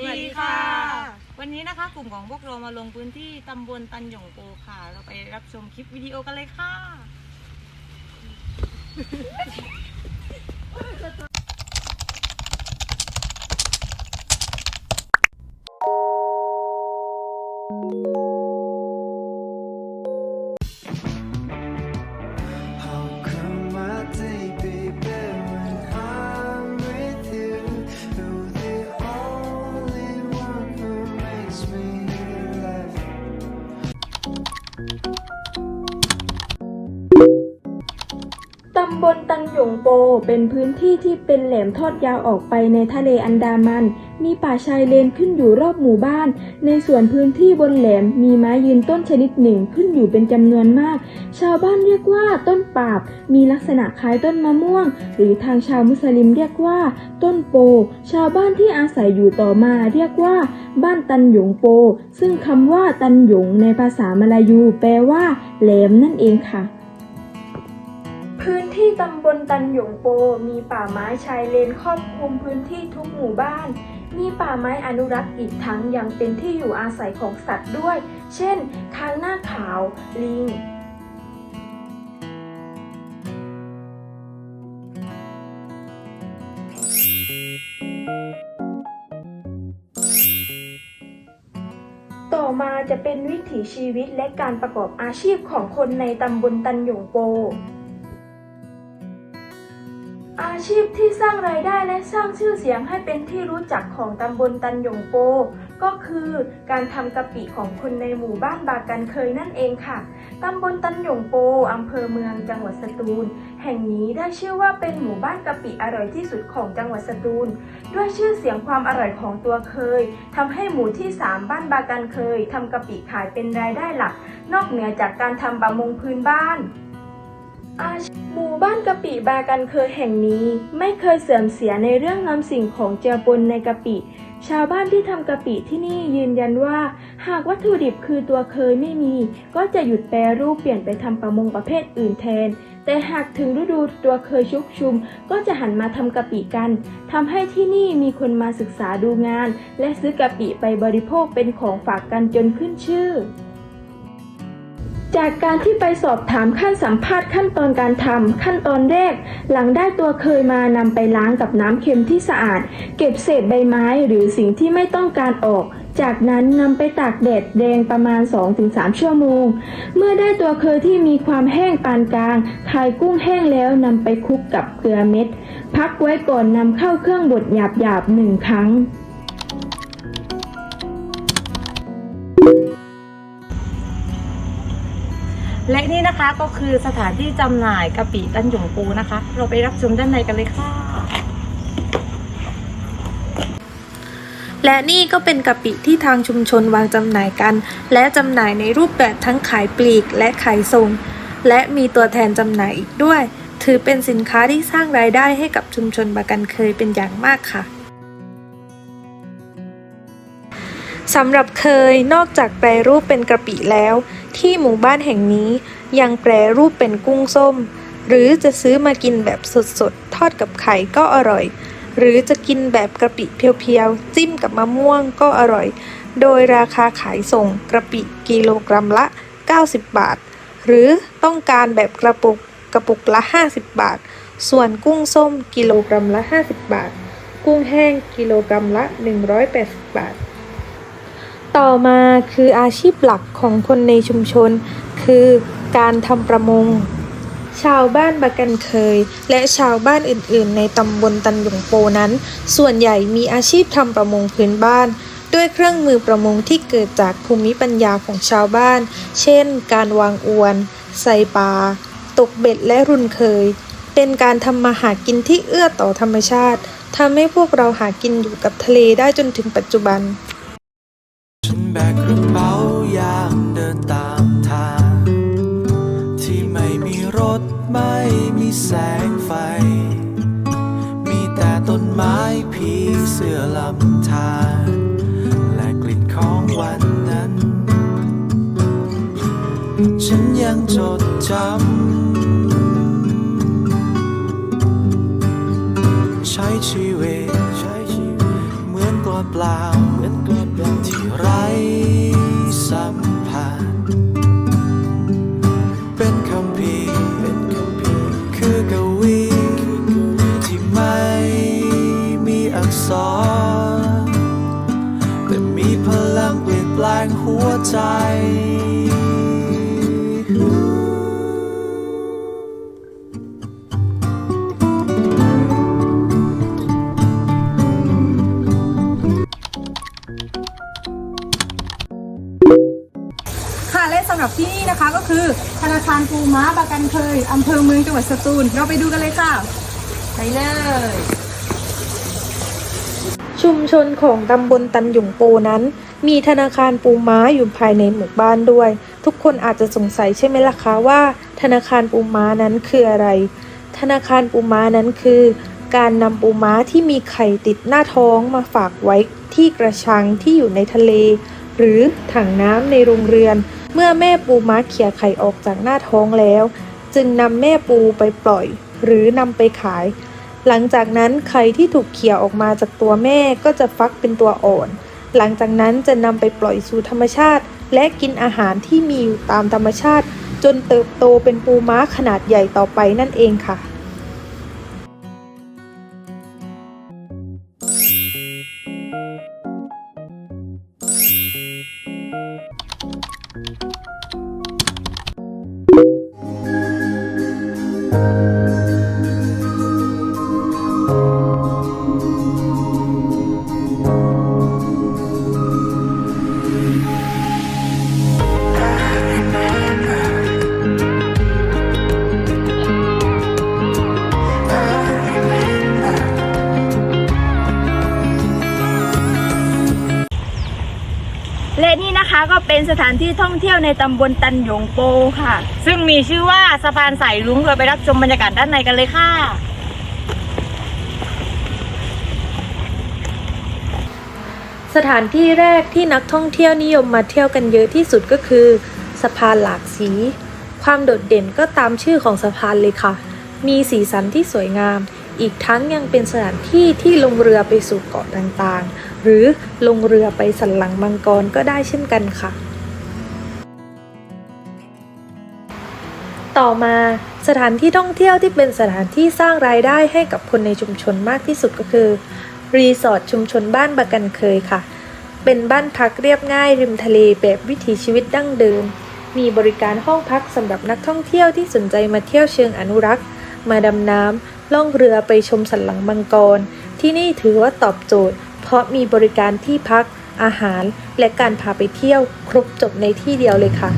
ดีค่ะ วันนี้นะคะกลุ่มของพวกเรามาลงพื้นที่ตำบลตันหยงโปค่ะ เราไปรับชมคลิปวิดีโอกันเลยค่ะำบลตันหยงโปเป็นพื้นที่ที่เป็นแหลมทอดยาวออกไปในทะเลอันดามัน มีป่าชายเลนขึ้นอยู่รอบหมู่บ้าน ในส่วนพื้นที่บนแหลมมีไม้ยืนต้นชนิดหนึ่งขึ้นอยู่เป็นจำนวนมาก ชาวบ้านเรียกว่าต้นปาบ มีลักษณะคล้ายต้นมะม่วง หรือทางชาวมุสลิมเรียกว่า ต้นโป ชาวบ้านที่อาศัยอยู่ต่อมาเรียกว่า บ้านตันหยงโป ซึ่งคำว่าตันหยงในภาษามลายู แปลว่าแหลมนั่นเองค่ะ พื้นที่ตำบลตันหยงโป มีป่าไม้ชายเลนครอบคลุมพื้นที่ทุกหมู่บ้าน มีป่าไม้อนุรักษ์อีกทั้งยังเป็นที่อยู่อาศัยของสัตว์ด้วย เช่น คางหน้าขาว ลิงต่อมาจะเป็นวิถีชีวิตและการประกอบอาชีพของคนในตำบลตันหยงโป ชีพที่สร้างรายได้และสร้างชื่อเสียงให้เป็นที่รู้จักของตำบลตันหยงโป ก็คือการทำกะปิของคนในหมู่บ้านบากันเคยนั่นเองค่ะตำบลตันหยงโปอำเภอเมืองจังหวัดสตูล แห่งนี้ได้ชื่อว่าเป็นหมู่บ้านกะปิอร่อยที่สุดของจังหวัดสตูล ด้วยชื่อเสียงความอร่อยของตัวเคยทำให้หมู่ที่ 3 บ้านบากันเคยทำกะปิขายเป็นรายได้หลัก นอกเหนือจากการทำประมงพื้นบ้าน อาชีพหมู่บ้านกะปิบากันเคยแห่งนี้ ไม่เคยเสื่อมเสียในเรื่องนำสิ่งของเจือปนในกะปิ ชาวบ้านที่ทำกะปิที่นี่ยืนยันว่า หากวัตถุดิบคือตัวเคยไม่มี ก็จะหยุดแปรรูปเปลี่ยนไปทำประมงประเภทอื่นแทน แต่หากถึงฤดูตัวเคยชุกชุม ก็จะหันมาทำกะปิกันทำให้ที่นี่มีคนมาศึกษาดูงาน และซื้อกะปิไปบริโภคเป็นของฝากกันจนขึ้นชื่อ จากการที่ไปสอบถามขั้นสัมภาษณ์ขั้นตอนการทำขั้นตอนแรก หลังได้ตัวเคยมานำไปล้างกับน้ำเค็มที่สะอาด เก็บเศษใบไม้หรือสิ่งที่ไม่ต้องการออก จากนั้นนำไปตากแดดแดงประมาณ 2-3 ชั่วโมง เมื่อได้ตัวเคยที่มีความแห้งปานกลางคายกุ้งแห้งแล้วนำไปคลุกกับเกลือเม็ด พักไว้ก่อนนำเข้าเครื่องบดหยาบๆหนึ่งครั้ง และนี่นะคะก็คือสถานที่จำหน่ายกะปิตันหยงโปนะคะ เราไปรับชมด้านในกันเลยค่ะ และนี่ก็เป็นกะปิที่ทางชุมชนวางจำหน่ายกัน และจำหน่ายในรูปแบบทั้งขายปลีกและขายส่ง และมีตัวแทนจำหน่ายอีกด้วย ถือเป็นสินค้าที่สร้างรายได้ให้กับชุมชนบากันเคยเป็นอย่างมากค่ะ สำหรับเคยนอกจากแปรรูปเป็นกะปิแล้ว ที่หมู่บ้านแห่งนี้ยังแปรรูปเป็นกุ้งส้ม หรือจะซื้อมากินแบบสดๆ ทอดกับไข่ก็อร่อย หรือจะกินแบบกะปิเพียวๆ จิ้มกับมะม่วงก็อร่อย โดยราคาขายส่งกระปิกิโลกรัมละ 90 บาท หรือต้องการแบบกระปุกกระปุกละ 50 บาท ส่วนกุ้งส้มกิโลกรัมละ 50 บาท กุ้งแห้งกิโลกรัมละ 180 บาท ต่อมาคืออาชีพหลักของคนในชุมชน คือการทำประมง ชาวบ้านบากันเคย และชาวบ้านอื่นๆ ในตำบลตันหยงโปนั้น ส่วนใหญ่มีอาชีพทำประมงพื้นบ้าน ด้วยเครื่องมือประมงที่เกิดจากภูมิปัญญาของชาวบ้าน เช่น การวางอวน ใส่ปลา ตกเบ็ดและรุนเคย เป็นการทำมาหากินที่เอื้อต่อธรรมชาติทำให้พวกเราหากินอยู่กับทะเลได้จนถึงปัจจุบัน ฉันแบกกระเป๋ายามเดินตามทาง ที่ไม่มีรถไม่มีแสงไฟ มีแต่ต้นไม้ผีเสื้อลำธารและกลิ่นของวันนั้น ฉันยังจดจำใช้ชีวิตเหมือนกลตัวเปล่าเหมือนตัวเปล่า ที่ไร้สัมผัสเป็นคำพีเป็นคำพีคือกวีที่ไม่มีอักษร แต่มีพลังเปลี่ยนแปลงหัวใจ ปูม้าบากันเคยอำเภอเมืองจังหวัดสตูล เราไปดูกันเลยค่ะ ไปเลย ชุมชนของตำบลตันหยงโปนั้น มีธนาคารปูม้าอยู่ภายในหมู่บ้านด้วย ทุกคนอาจจะสงสัยใช่ไหมล่ะคะว่า ธนาคารปูม้านั้นคืออะไร ธนาคารปูม้านั้นคือ การนำปูม้าที่มีไข่ติดหน้าท้องมาฝากไว้ที่กระชังที่อยู่ในทะเล หรือถังน้ำในโรงเรือน เมื่อแม่ปูม้าเขี่ยไข่ออกจากหน้าท้องแล้ว จึงนำแม่ปูไปปล่อย หรือนำไปขาย หลังจากนั้นไข่ที่ถูกเขี่ยออกมาจากตัวแม่ก็จะฟักเป็นตัวอ่อน หลังจากนั้นจะนำไปปล่อยสู่ธรรมชาติ และกินอาหารที่มีอยู่ตามธรรมชาติ จนเติบโตเป็นปูม้าขนาดใหญ่ต่อไปนั่นเองค่ะ 아! นะคะก็เป็นสถานที่ท่องเที่ยวในตำบลตันหยงโปค่ะ ซึ่งมีชื่อว่าสะพานสายลุงเราไปรับชมบรรยากาศด้านในกันเลยค่ะ สถานที่แรกที่นักท่องเที่ยวนิยมมาเที่ยวกันเยอะที่สุดก็คือ สะพานหลากสี ความโดดเด่นก็ตามชื่อของสะพานเลยค่ะ มีสีสันที่สวยงาม อีกทั้งยังเป็นสถานที่ที่ลงเรือไปสู่เกาะต่างๆ หรือลงเรือไปสันหลังมังกรก็ได้เช่นกันค่ะ ต่อมาสถานที่ท่องเที่ยวที่เป็นสถานที่สร้างรายได้ให้กับคนในชุมชนมากที่สุดก็คือ รีสอร์ทชุมชนบ้านบากันเคยค่ะ เป็นบ้านพักเรียบง่ายริมทะเลแบบวิถีชีวิตดั้งเดิม มีบริการห้องพักสำหรับนักท่องเที่ยวที่สนใจมาเที่ยวเชิงอนุรักษ์ มาดำน้ำล่องเรือไปชมสันหลังมังกร ที่นี่ถือว่าตอบโจทย์ เพราะมีบริการที่พัก อาหาร และการพาไปเที่ยว ครบจบในที่เดียวเลยค่ะ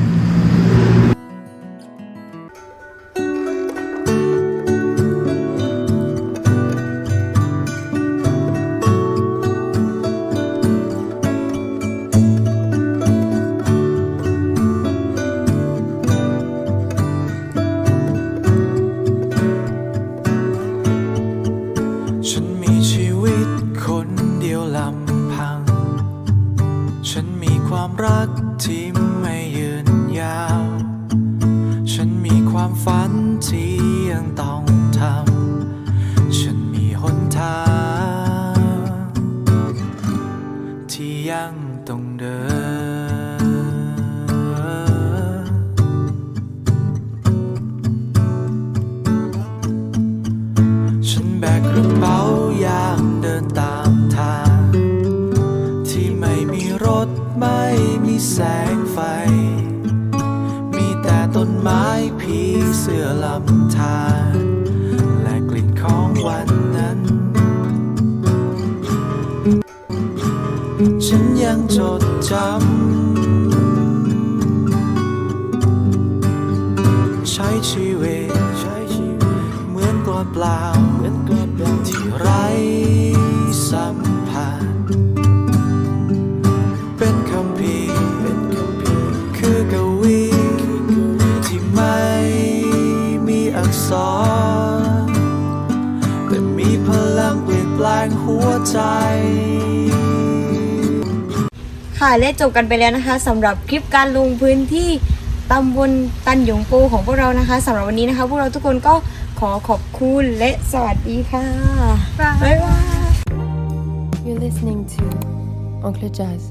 ฝันที่ยังต้องทำ ฉันมีหนทาง ที่ยังต้องเดิน ฉันแบกกระเป๋าอย่างเดินตามทาง ที่ไม่มีรถไม่มีแสง ฉันยังจดจำใช้ชีวิตใช้ชีวิตเหมือนกวเปล่าเหมือนตัวเปล่าที่ไร้สัมผัสเป็นคำพีเป็นคำพีคือก ค่ะและจบกันไปแล้วนะคะสำหรับคลิปการลงพื้นที่ตำบลตันหยงปูของพวกเรานะคะสำหรับวันนี้นะคะ พวกเราทุกคนก็ขอขอบคุณและสวัสดีค่ะ บ๊ายบาย You're listening to Oncle Jazz.